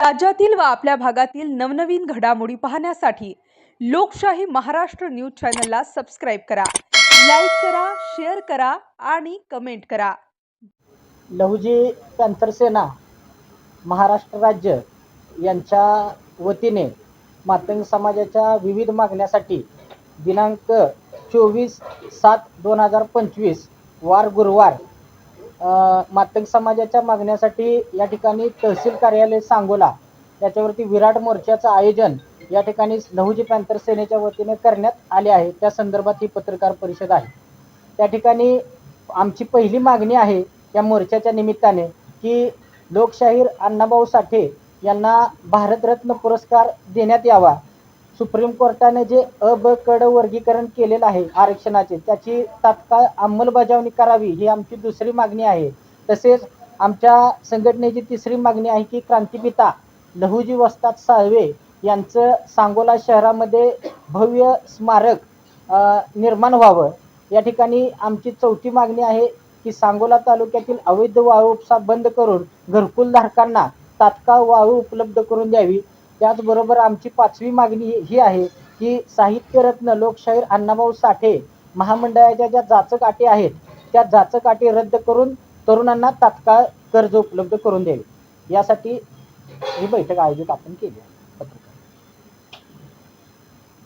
राज्यातील व आपल्या भागातील नवनवीन घडामोडी पाहण्यासाठी लोकशाही महाराष्ट्र न्यूज चॅनलला सबस्क्राईब करा लाईक करा शेअर करा आणि कमेंट करा. लहुजी पॅन्थरसेना महाराष्ट्र राज्य यांच्या वतीने मातंग समाजाच्या विविध मागण्यासाठी दिनांक चोवीस सात दोन हजार पंचवीस वार गुरुवार मातंग समाजाच्या मागण्यासाठी या ठिकाणी तहसील कार्यालय सांगोला याच्यावरती विराट मोर्चाचं आयोजन या ठिकाणी लहुजी पॅन्थर सेनेच्या वतीने करण्यात आले आहे. त्या संदर्भात ही पत्रकार परिषद आहे. त्या ठिकाणी आमची पहिली मागणी आहे या मोर्चाच्या निमित्ताने की लोकशाहीर अण्णाभाऊ साठे यांना भारतरत्न पुरस्कार देण्यात यावा. सुप्रीम कोर्टाने जे अबकड कड वर्गीकरण केलेलं आहे आरक्षणाचे त्याची तात्काळ अंमलबजावणी करावी ही आमची दुसरी मागणी आहे. तसेच आमच्या संघटनेची तिसरी मागणी आहे की क्रांतिपिता लहुजी वस्ताद साळवे यांचं सांगोला शहरामध्ये भव्य स्मारक निर्माण व्हावं. या ठिकाणी आमची चौथी मागणी आहे की सांगोला तालुक्यातील अवैध वाळू उपसा बंद करून घरकुल धारकांना तात्काळ वाळू उपलब्ध करून द्यावी. त्याचबरोबर आमची पाचवी मागणी ही- आहे की साहित्यरत्न लोकशाहीर अण्णाभाऊ साठे महामंडळाच्या ज्या जाचक अटी आहेत त्या जाचक अटी रद्द करून तरुणांना तात्काळ कर्ज उपलब्ध करून द्यावे. यासाठी ही बैठक आयोजित आपण केली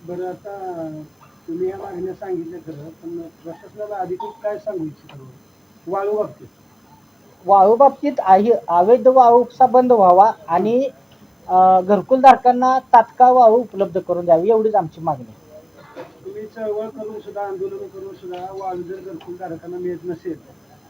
बरं आता तुम्ही या मागण्या सांगितल्या खरं पण प्रशासनाला अधिकृत काय सांगू इच्छिता? वाळू बाबतीत. वाळू बाबतीत आहे अवैध वाळू उपसा बंद व्हावा आणि घरकुल धारकांना तात्काळ वाळू उपलब्ध करून द्यावी एवढीच आमची मागणी आहे. तुम्ही चळवळ करून सुद्धा आंदोलन करून सुद्धा वाळू जर घरकुल धारकांना मिळत नसेल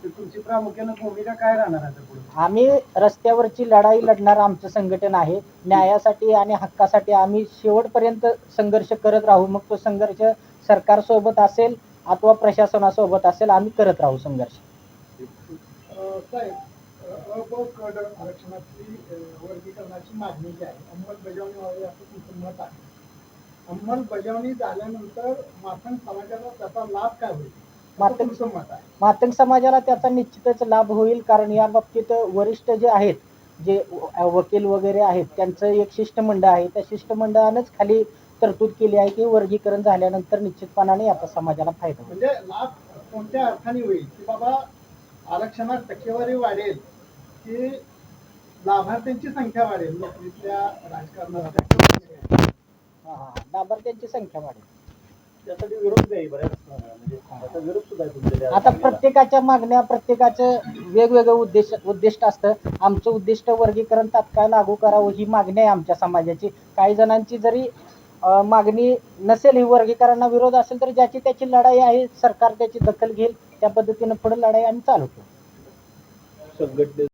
तर तुमची प्रामुख्यानं भूमिका काय राहणार आता पुढे? आम्ही रस्त्यावरची लढाई लढणार आमचं संघटन आहे. न्यायासाठी आणि हक्कासाठी आम्ही शेवटपर्यंत संघर्ष करत राहू. मग तो संघर्ष सरकारसोबत असेल अथवा प्रशासनासोबत असेल आम्ही करत राहू संघर्ष. साहेब आरक्षणातली वर्गीकरणाची मागणी जी आहे. अंमलबजावणी व्हावी असं तुमचं मत आहे. अंमलबजावणी झाल्यानंतर माथन समाजाला त्याचा लाभ काय होईल? मातंग- तुमचं मत आहे. मातंग समाजाला त्याचा निश्चितच लाभ होईल कारण या बाबतीत वरिष्ठ जे आहेत जे वकील वगैरे आहेत त्यांचं एक शिष्टमंडळ आहे. त्या शिष्टमंडळानंच खाली तरतूद केली आहे की वर्गीकरण झाल्यानंतर निश्चितपणाने याचा समाजाला फायदा म्हणजे लाभ कोणत्या अर्थाने होईल? की बाबा आरक्षणात टक्केवारी वाढेल की लाभार्थ्यांची संख्या वाढेल नोकरीतल्या राजकारणात हा, हा. लाभार्थ्यांची संख्या वाढेल. त्यासाठी विरोध नाही बऱ्याच म्हणजे त्याचा विरोध सुद्धा आहे तुमच्या आता प्रत्येकाच्या मागण्या प्रत्येकाचं वेगवेगळं उद्देश उद्दिष्ट असतं. आमचं उद्दिष्ट वर्गीकरण तात्काळ लागू करावं ही मागणी आहे आमच्या समाजाची. काही जणांची जरी अं, मागणी नसेल ही वर्गीकरणाला विरोध असेल तर ज्याची त्याची लढाई आहे सरकार त्याची दखल घेईल त्या पद्धतीनं पुढे लढाई आम्ही चालू ठेवू संघटने